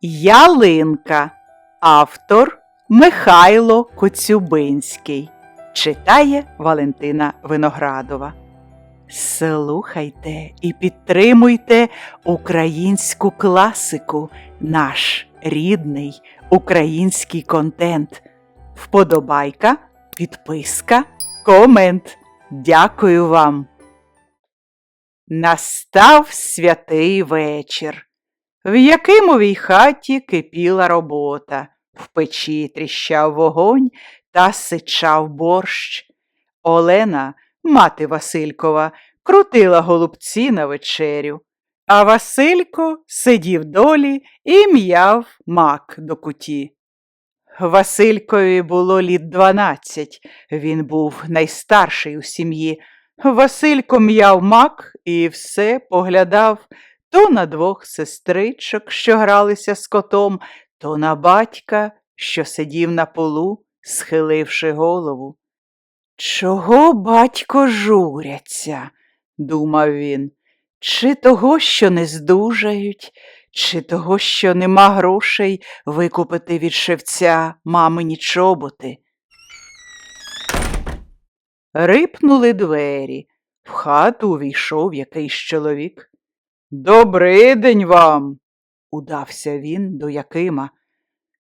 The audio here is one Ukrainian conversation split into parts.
Ялинка. Автор Михайло Коцюбинський. Читає Валентина Виноградова. Слухайте і підтримуйте українську класику, наш рідний український контент. Вподобайка, підписка, комент. Дякую вам. Настав святий вечір. В Якимовій хаті кипіла робота, в печі тріщав вогонь та сичав борщ. Олена, мати Василькова, крутила голубці на вечерю, а Василько сидів долі і м'яв мак до куті. Василькові було літ дванадцять, він був найстарший у сім'ї. Василько м'яв мак і все поглядав то на двох сестричок, що гралися з котом, то на батька, що сидів на полу, схиливши голову. Чого батько журяться? думав він. Чи того, що не здужають, чи того, що нема грошей викупити від шевця мамині чоботи. Рипнули двері. В хату увійшов якийсь чоловік. Добрий день вам, удався він до Якима.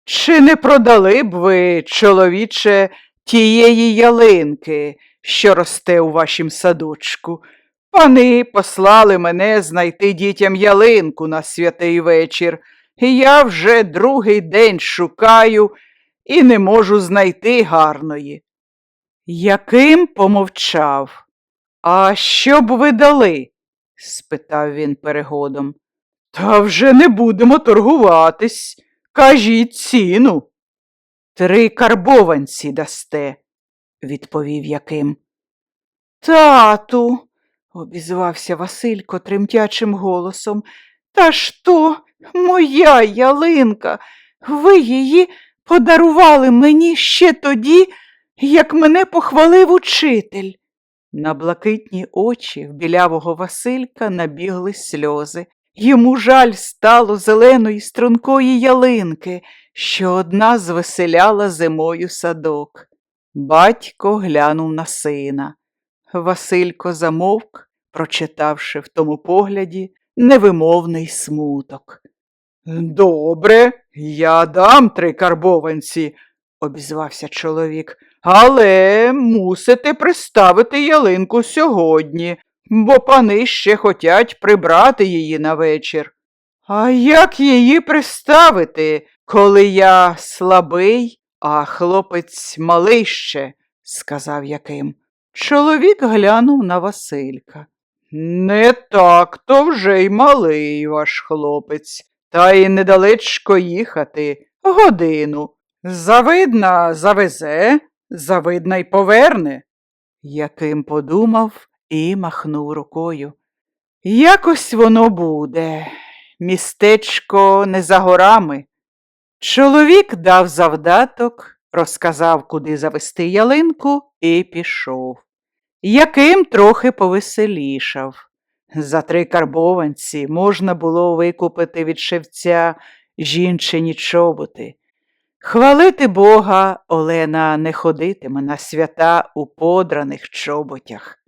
Чи не продали б ви, чоловіче, тієї ялинки, що росте у вашім садочку? Пани послали мене знайти дітям ялинку на святий вечір. і Я вже другий день шукаю і не можу знайти гарної. Яким помовчав. А що б ви дали? Спитав він перегодом. Та вже не будемо торгуватись. Кажіть ціну. Три карбованці дасте, відповів Яким. Тату, обізвався Василько тремтячим голосом. Та ж то моя ялинка. Ви її подарували мені ще тоді, як мене похвалив учитель. На блакитні очі в білявого Василька набігли сльози. Йому жаль стало зеленої стрункої ялинки, що одна звеселяла зимою садок. Батько глянув на сина. Василько замовк, прочитавши в тому погляді невимовний смуток. Добре, я дам три карбованці, обізвався чоловік, але мусите приставити ялинку сьогодні, бо пани ще хотять прибрати її на вечір. А як її приставити, коли я слабий, а хлопець малий ще, сказав Яким. Чоловік глянув на Василька. Не так то вже й малий ваш хлопець, та й недалечко їхати годину. Завидна завезе, завидна й поверне. Яким подумав і махнув рукою. Якось воно буде. Містечко не за горами. Чоловік дав завдаток, розказав, куди завести ялинку, і пішов. Яким трохи повеселішав. За три карбованці можна було викупити від шевця жінчині чоботи. Хвалити Бога, Олена не ходитиме на свята у подраних чоботях.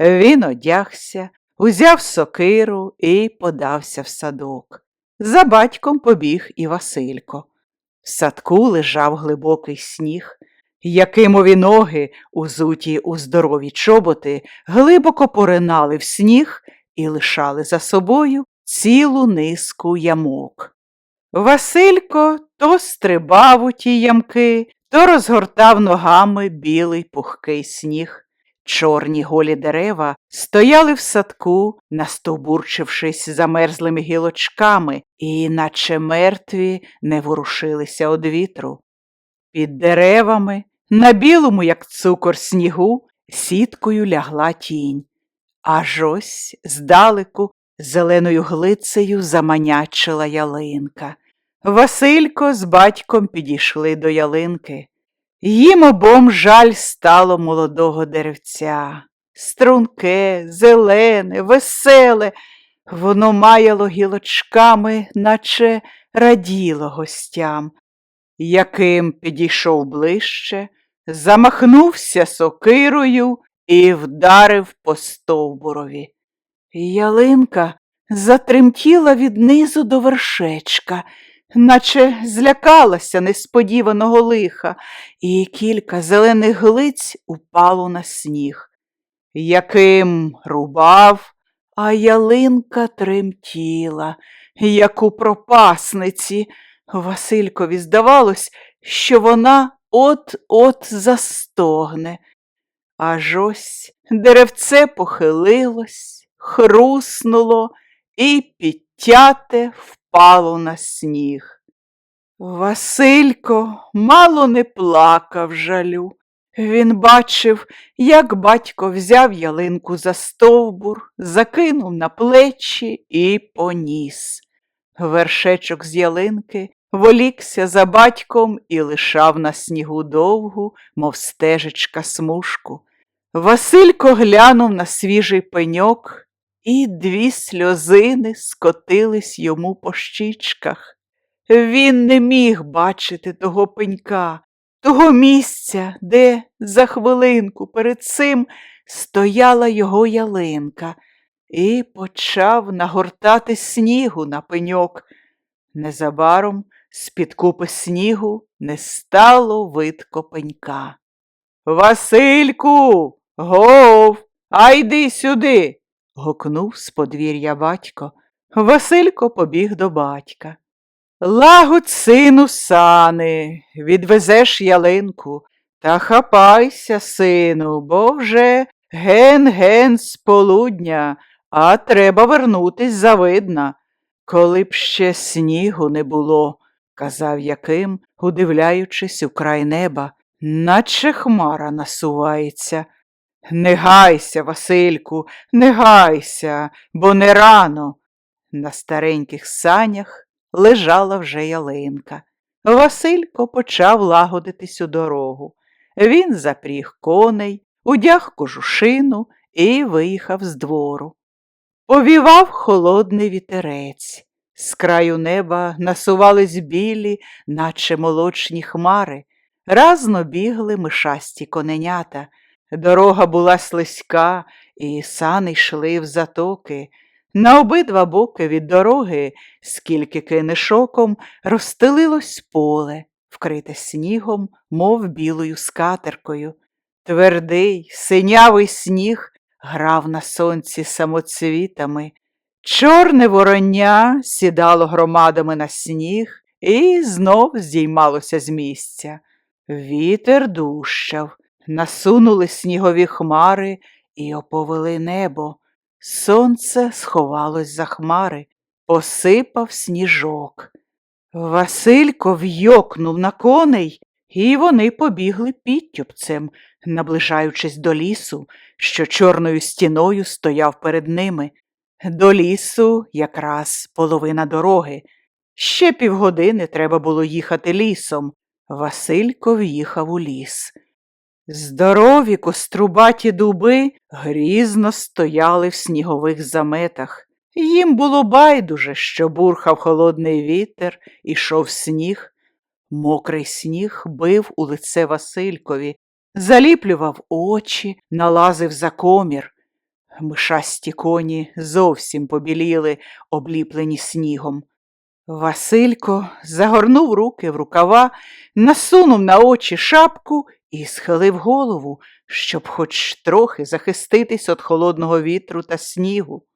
Він одягся, узяв сокиру і подався в садок. За батьком побіг і Василько. В садку лежав глибокий сніг. Якимові ноги, узуті у здорові чоботи, глибоко поринали в сніг і лишали за собою цілу низку ямок. Василько то стрибав у ті ямки, то розгортав ногами білий пухкий сніг. Чорні голі дерева стояли в садку, настовбурчившись замерзлими гілочками, і, наче мертві, не ворушилися од вітру. Під деревами, на білому, як цукор снігу, сіткою лягла тінь. Аж ось здалеку зеленою глицею заманячила ялинка. Василько з батьком підійшли до ялинки. Їм обом жаль стало молодого деревця. Струнке, зелене, веселе, Воно маяло гілочками, наче раділо гостям. Яким підійшов ближче, замахнувся сокирою і вдарив по стовбурові. Ялинка затремтіла від низу до вершечка, наче злякалася несподіваного лиха, і кілька зелених глиць упало на сніг. Яким рубав, а ялинка тремтіла, як у пропасниці. Василькові здавалось, що вона от-от застогне. Аж ось деревце похилилось, хруснуло і підтяте впало на сніг. Василько мало не плакав жалю. Він бачив, як батько взяв ялинку за стовбур, закинув на плечі і поніс. Вершечок з ялинки волікся за батьком і лишав на снігу довгу, мов стежечка смужку. Василько глянув на свіжий пеньок, і дві сльозини скотились йому по щічках. Він не міг бачити того пенька, того місця, де за хвилинку перед цим стояла його ялинка, і почав нагортати снігу на пеньок. Незабаром з-під купи снігу не стало видко пенька. Васильку, гов, а йди сюди. Гукнув з подвір'я батько. Василько побіг до батька. Лагодь, сину, сани, відвезеш ялинку, та хапайся, сину, бо вже ген-ген з полудня, а треба вернутись завидна. Коли б ще снігу не було, казав Яким, удивляючись у край неба, наче хмара насувається. Не гайся, Васильку, не гайся, бо не рано. На стареньких санях лежала вже ялинка. Василько почав лагодитись у дорогу. Він запріг коней, удяг кожушину і виїхав з двору. Повівав холодний вітерець. З краю неба насувались білі, наче молочні хмари, разно бігли мишасті коненята. Дорога була слизька, і сани йшли в затоки. На обидва боки від дороги, скільки кинеш оком, розстелилось поле, вкрите снігом, мов білою скатеркою. Твердий, синявий сніг грав на сонці самоцвітами. Чорне вороння сідало громадами на сніг і знов здіймалося з місця. Вітер дущав, насунули снігові хмари і оповели небо. Сонце сховалось за хмари, посипав сніжок. Василько вйокнув на коней, і вони побігли підтюпцем, наближаючись до лісу, що чорною стіною стояв перед ними. До лісу якраз половина дороги. Ще півгодини треба було їхати лісом. Василько в'їхав у ліс. Здорові кострубаті дуби грізно стояли в снігових заметах. Їм було байдуже, що бурхав холодний вітер, ішов сніг. Мокрий сніг бив у лице Василькові, заліплював очі, налазив за комір. Мишасті коні зовсім побіліли, обліплені снігом. Василько загорнув руки в рукава, насунув на очі шапку і схилив голову, щоб хоч трохи захиститись від холодного вітру та снігу.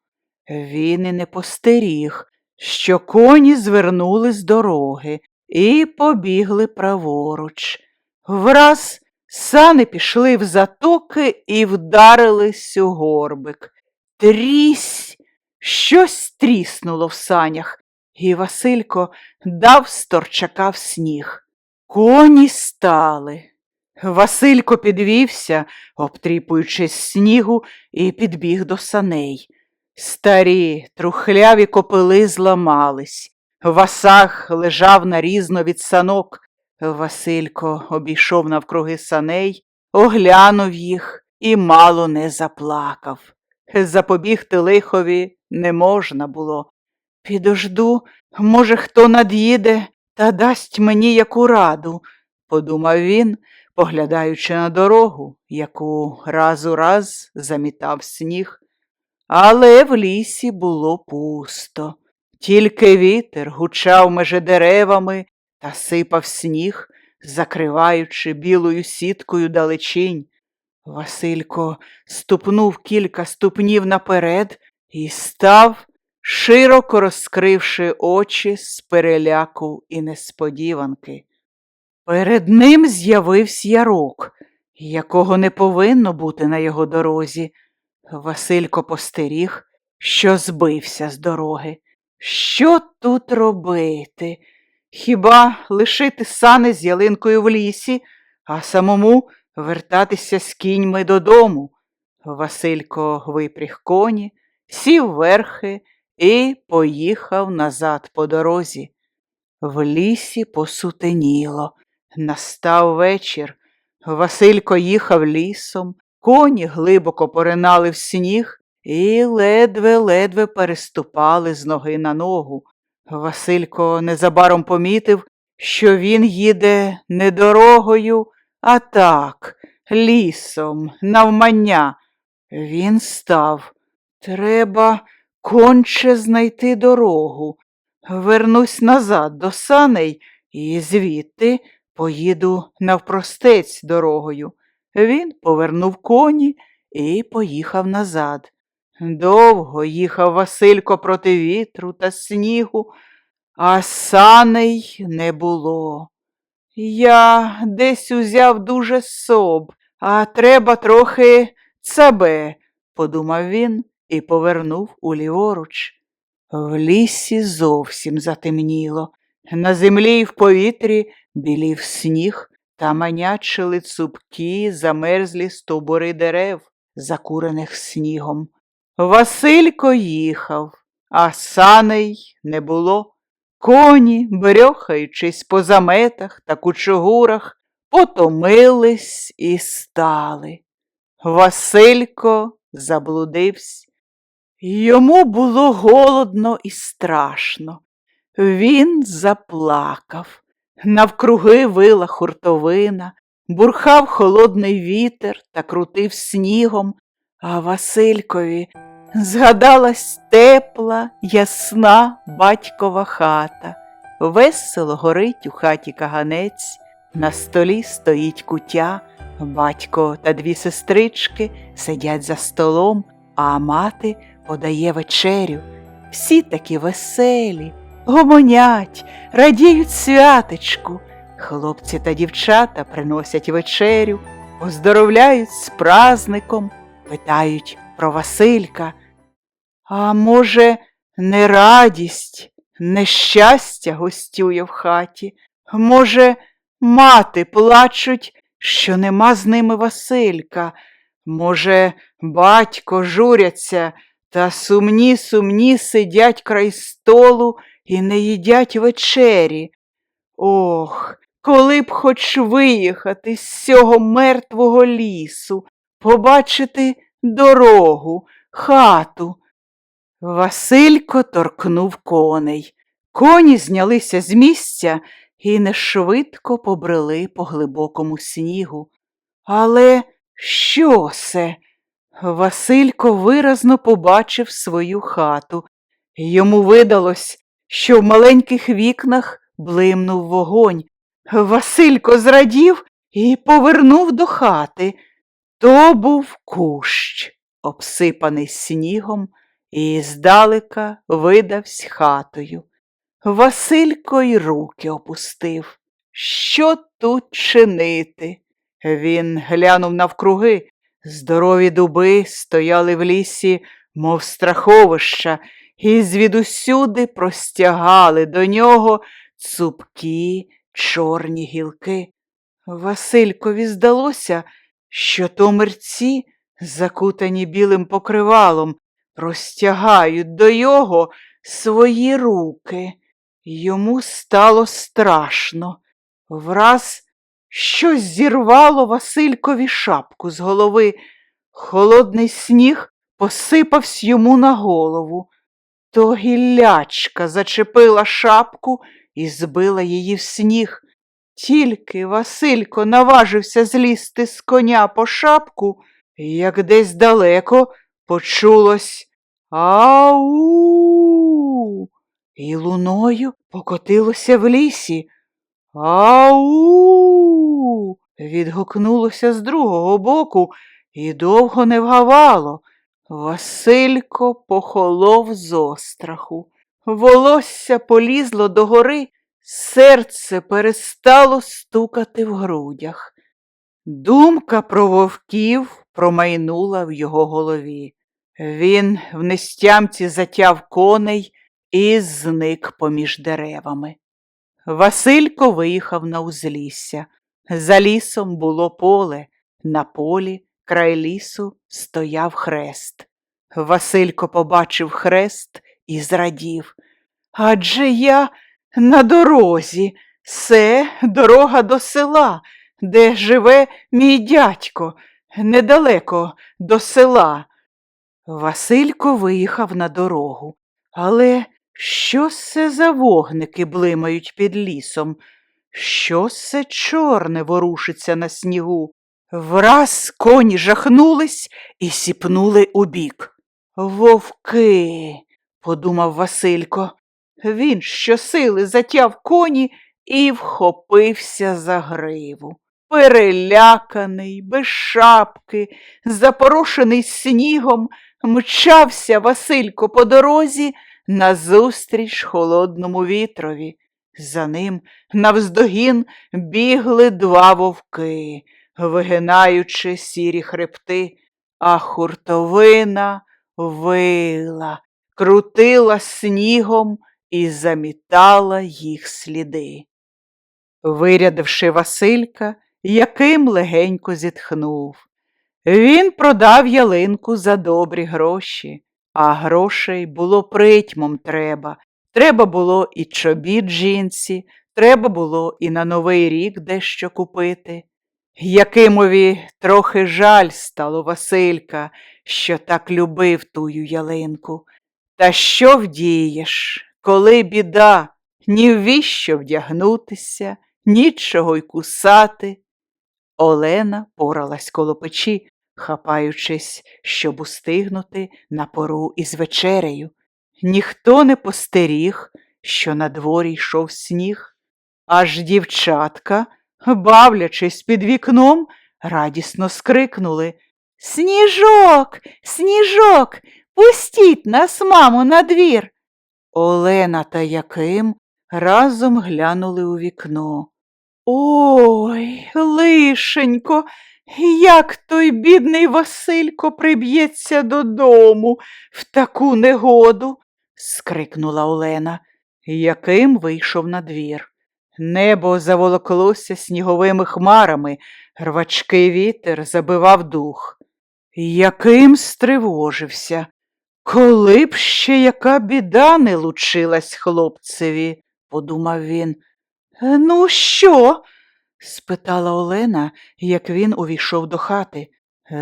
Він і не постеріг, що коні звернули з дороги і побігли праворуч. Враз сани пішли в затоки і вдарились у горбик. Трісь! Щось тріснуло в санях, і Василько дав сторчака в сніг. Коні стали. Василько підвівся, обтріпуючись снігу, і підбіг до саней. Старі, трухляві копили зламались. Васах лежав нарізно від санок. Василько обійшов навкруги саней, оглянув їх і мало не заплакав. Запобігти лихові не можна було. Підожду, може, хто над'їде та дасть мені яку раду, подумав він, поглядаючи на дорогу, яку раз у раз замітав сніг. Але в лісі було пусто. Тільки вітер гучав межи деревами та сипав сніг, закриваючи білою сіткою далечінь. Василько ступнув кілька ступнів наперед і став, широко розкривши очі з переляку і несподіванки. Перед ним з'явився ярок, якого не повинно бути на його дорозі. Василько постеріг, що збився з дороги. Що тут робити? Хіба лишити сани з ялинкою в лісі, а самому вертатися з кіньми додому? Василько випріг коні, сів верхи і поїхав назад по дорозі. В лісі посутеніло. Настав вечір. Василько їхав лісом, коні глибоко поринали в сніг і ледве-ледве переступали з ноги на ногу. Василько незабаром помітив, що він їде не дорогою, а так, лісом, навмання. Він став. Треба конче знайти дорогу. Вернусь назад до саней і звідти поїду навпростець дорогою. Він повернув коні і поїхав назад. Довго їхав Василько проти вітру та снігу, а саней не було. Я десь узяв дуже соб, а треба трохи цабе, подумав він і повернув уліворуч. В лісі зовсім затемніло. На землі й в повітрі білів сніг та манячили цупкі замерзлі стовбури дерев, закурених снігом. Василько їхав, а саней не було. Коні, брьохаючись по заметах та кучугурах, потомились і стали. Василько заблудився. Йому було голодно і страшно. Він заплакав. Навкруги вила хуртовина, бурхав холодний вітер та крутив снігом, а Василькові згадалась тепла, ясна батькова хата. Весело горить у хаті каганець, на столі стоїть кутя, батько та дві сестрички сидять за столом, а мати подає вечерю. Всі такі веселі, гомонять, радіють святечку. Хлопці та дівчата приносять вечерю, поздоровляють з празником, питають про Василька. А може, не радість, нещастя гостює в хаті? Може, мати плачуть, що нема з ними Василька? Може, батько журяться та сумні сумні сидять край столу і не їдять вечері. Ох, коли б хоч виїхати з цього мертвого лісу, побачити дорогу, хату. Василько торкнув коней. Коні знялися з місця і нешвидко побрели по глибокому снігу. Але що це? Василько виразно побачив свою хату. Йому видалось, що в маленьких вікнах блимнув вогонь. Василько зрадів і повернув до хати. То був кущ, обсипаний снігом, і здалека видавсь хатою. Василько й руки опустив. Що тут чинити? Він глянув навкруги. Здорові дуби стояли в лісі, мов страховища, і звідусюди простягали до нього цупкі чорні гілки. Василькові здалося, що то мерці, закутані білим покривалом, простягають до його свої руки. Йому стало страшно. Враз щось зірвало Василькові шапку з голови. Холодний сніг посипався йому на голову. То гіллячка зачепила шапку і збила її в сніг. Тільки Василько наважився злізти з коня по шапку, як десь далеко почулось Ау. І луною покотилося в лісі. Ау. відгукнулося з другого боку і довго не вгавало. Василько похолов з остраху. Волосся полізло догори, серце перестало стукати в грудях. Думка про вовків промайнула в його голові. Він в нестямці затяв коней і зник поміж деревами. Василько виїхав на узлісся. За лісом було поле, на полі край лісу стояв хрест. Василько побачив хрест і зрадів. Адже я на дорозі, це дорога до села, де живе мій дядько, недалеко до села. Василько виїхав на дорогу. Але що це за вогники блимають під лісом? Що це чорне ворушиться на снігу? Враз коні жахнулись і сіпнули убік. Вовки, подумав Василько. Він щосили затяв коні і вхопився за гриву. Переляканий, без шапки, запорошений снігом, мчався Василько по дорозі назустріч холодному вітрові. За ним навздогін бігли два вовки, вигинаючи сірі хребти, а хуртовина вила, крутила снігом і замітала їх сліди. Вирядивши Василька, яким легенько зітхнув. Він продав ялинку за добрі гроші, а грошей було притьмом треба. Треба було і чобіт жінці, треба було і на новий рік дещо купити. Якимові трохи жаль стало Василька, що так любив тую ялинку. Та що вдієш, коли біда, ні ввіщо вдягнутися, нічого й кусати. Олена поралась коло печі, хапаючись, щоб устигнути на пору із вечерею. Ніхто не постеріг, що на дворі йшов сніг, аж дівчатка, бавлячись під вікном, радісно скрикнули Сніжок, сніжок, пустіть нас, мамо, на двір!» Олена та Яким разом глянули у вікно. Ой, лишенько, як той бідний Василько приб'ється додому в таку негоду, скрикнула Олена, яким вийшов на двір. Небо заволоклося сніговими хмарами, рвачкий вітер забивав дух. Яким стривожився, коли б ще яка біда не лучилась хлопцеві, подумав він. Ну, що? спитала Олена, як він увійшов до хати.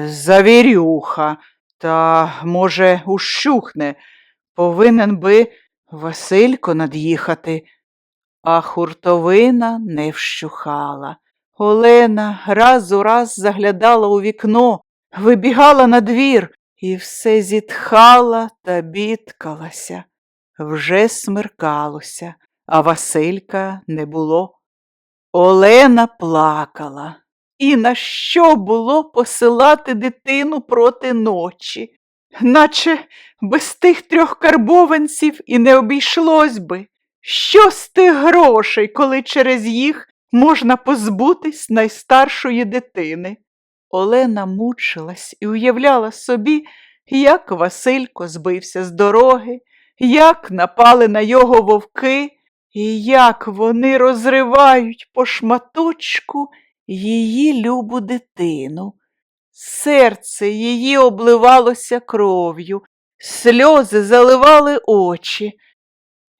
Завірюха, та, може, ущухне. Повинен би Василько над'їхати. А хуртовина не вщухала. Олена раз у раз заглядала у вікно, вибігала на двір і все зітхала та бідкалася. Вже смеркалося, а Василька не було. Олена плакала. І на що було посилати дитину проти ночі? Наче без тих трьох карбованців і не обійшлось би. Що з тих грошей, коли через їх можна позбутись найстаршої дитини? Олена мучилась і уявляла собі, як Василько збився з дороги, як напали на його вовки, і як вони розривають по шматочку її любу дитину. Серце її обливалося кров'ю, сльози заливали очі.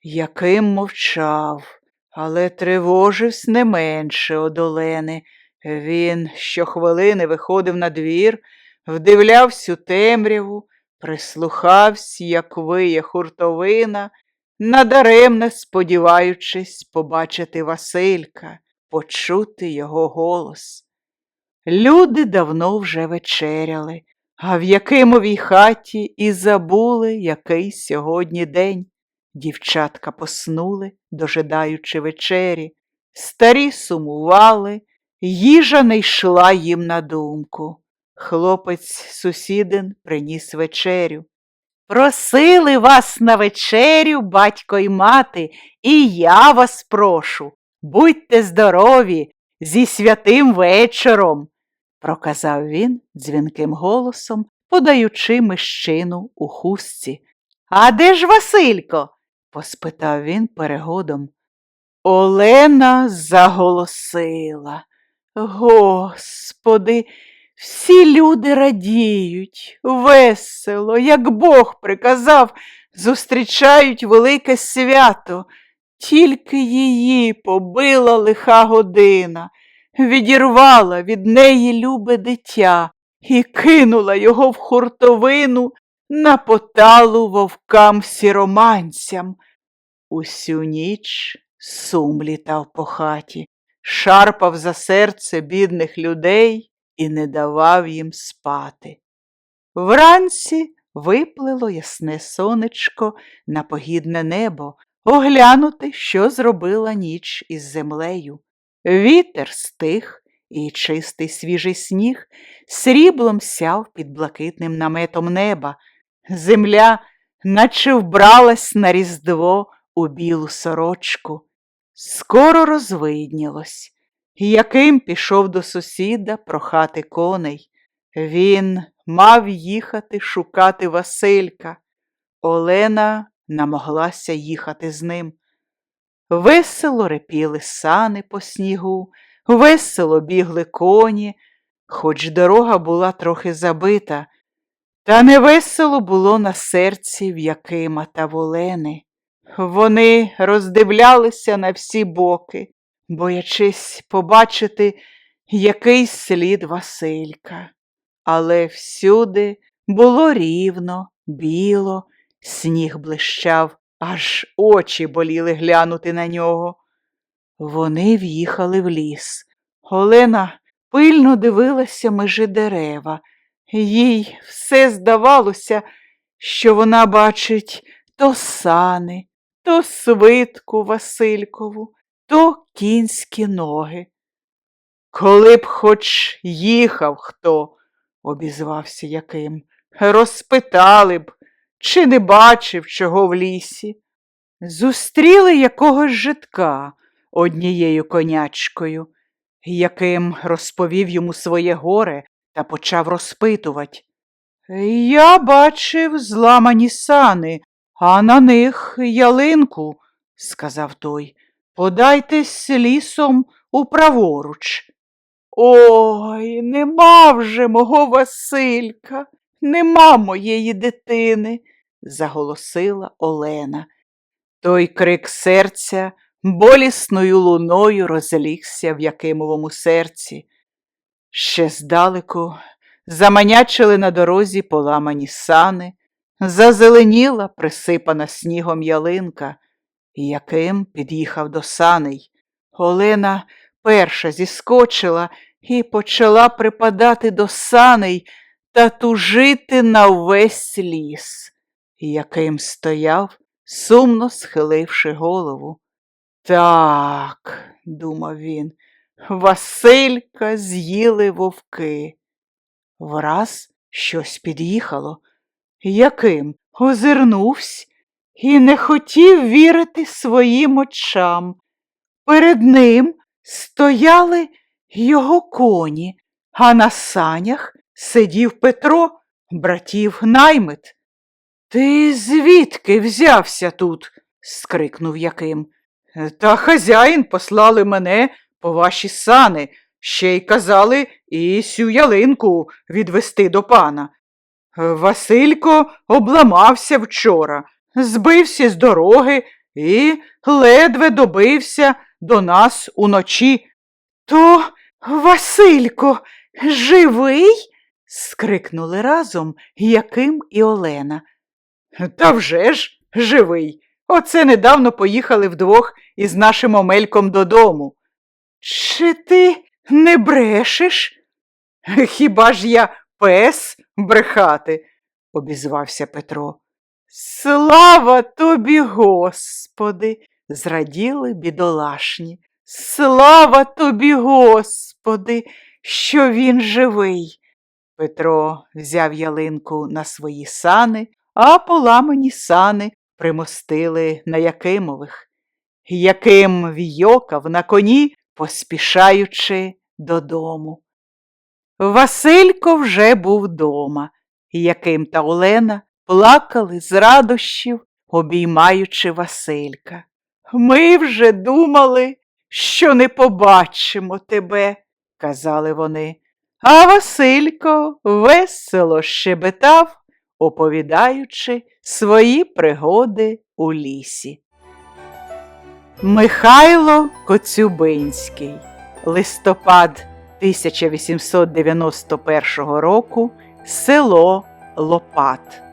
Яким мовчав, але тривожився не менше од Олени. Він щохвилини виходив на двір, вдивлявся у темряву, Прислухавсь, як виє хуртовина, надаремне сподіваючись побачити Василька, почути його голос. Люди давно вже вечеряли, а в Якимовій хаті і забули, який сьогодні день. Дівчатка поснули, дожидаючи вечері, старі сумували, їжа не йшла їм на думку. Хлопець сусідин приніс вечерю. Просили вас на вечерю, батько й мати, і я вас прошу. Будьте здорові, зі святим вечором, проказав він дзвінким голосом, подаючи мищину у хустці. А де ж Василько? Поспитав він перегодом. Олена заголосила. Господи, всі люди радіють, весело, як Бог приказав, зустрічають велике свято. Тільки її побила лиха година, відірвала від неї любе дитя і кинула його в хуртовину на поталу вовкам сіроманцям. Усю ніч сум літав по хаті, шарпав за серце бідних людей і не давав їм спати. Вранці виплило ясне сонечко на погідне небо, оглянути, що зробила ніч із землею. Вітер стих, і чистий свіжий сніг сріблом сяв під блакитним наметом неба. Земля, наче вбралась на різдво у білу сорочку. Скоро розвиднілось. Яким пішов до сусіда прохати коней. Він мав їхати шукати Василька. Олена намоглася їхати з ним. Весело репіли сани по снігу, весело бігли коні, хоч дорога була трохи забита, та невесело було на серці в Якима та Волени. Вони роздивлялися на всі боки, боячись побачити якийсь слід Василька. Але всюди було рівно, біло, сніг блищав, аж очі боліли глянути на нього. Вони в'їхали в ліс. Олена пильно дивилася межи дерева. Їй все здавалося, що вона бачить то сани, то свитку Василькову, то кінські ноги. Коли б хоч їхав хто, обізвався яким, розпитали б, чи не бачив чого в лісі. Зустріли якогось житка однією конячкою, яким розповів йому своє горе та почав розпитувати. Я бачив зламані сани, а на них ялинку, сказав той. Подайтесь лісом управоруч. Ой, нема вже мого Василька, нема моєї дитини, заголосила Олена. Той крик серця болісною луною розлігся в Якимовому серці. Ще здалеку заманячили на дорозі поламані сани, зазеленіла присипана снігом ялинка, яким під'їхав до саней. Олена перша зіскочила і почала припадати до саней та тужити на весь ліс, яким стояв, сумно схиливши голову. Так, думав він, Василька з'їли вовки. Враз щось під'їхало. Яким озирнувся і не хотів вірити своїм очам. Перед ним стояли його коні, а на санях сидів Петро, братів наймит. Ти звідки взявся тут? скрикнув Яким. Та хазяїн послали мене по ваші сани, ще й казали і сю ялинку відвести до пана. Василько обламався вчора, збився з дороги і ледве добився до нас уночі. То Василько живий? скрикнули разом Яким і Олена. Та вже ж живий. Оце недавно поїхали вдвох із нашим Омельком додому. Чи ти не брешеш? Хіба ж я пес брехати? обізвався Петро. Слава тобі, Господи, зраділи бідолашні. Слава тобі, Господи, що він живий. Петро взяв ялинку на свої сани, а поламані сани примостили на Якимових. Яким війокав на коні, поспішаючи додому. Василько вже був дома. Яким та Олена плакали з радощів, обіймаючи Василька. Ми вже думали, що не побачимо тебе, казали вони. А Василько весело щебетав, оповідаючи свої пригоди у лісі. Михайло Коцюбинський. Листопад 1891 року. Село Лопат.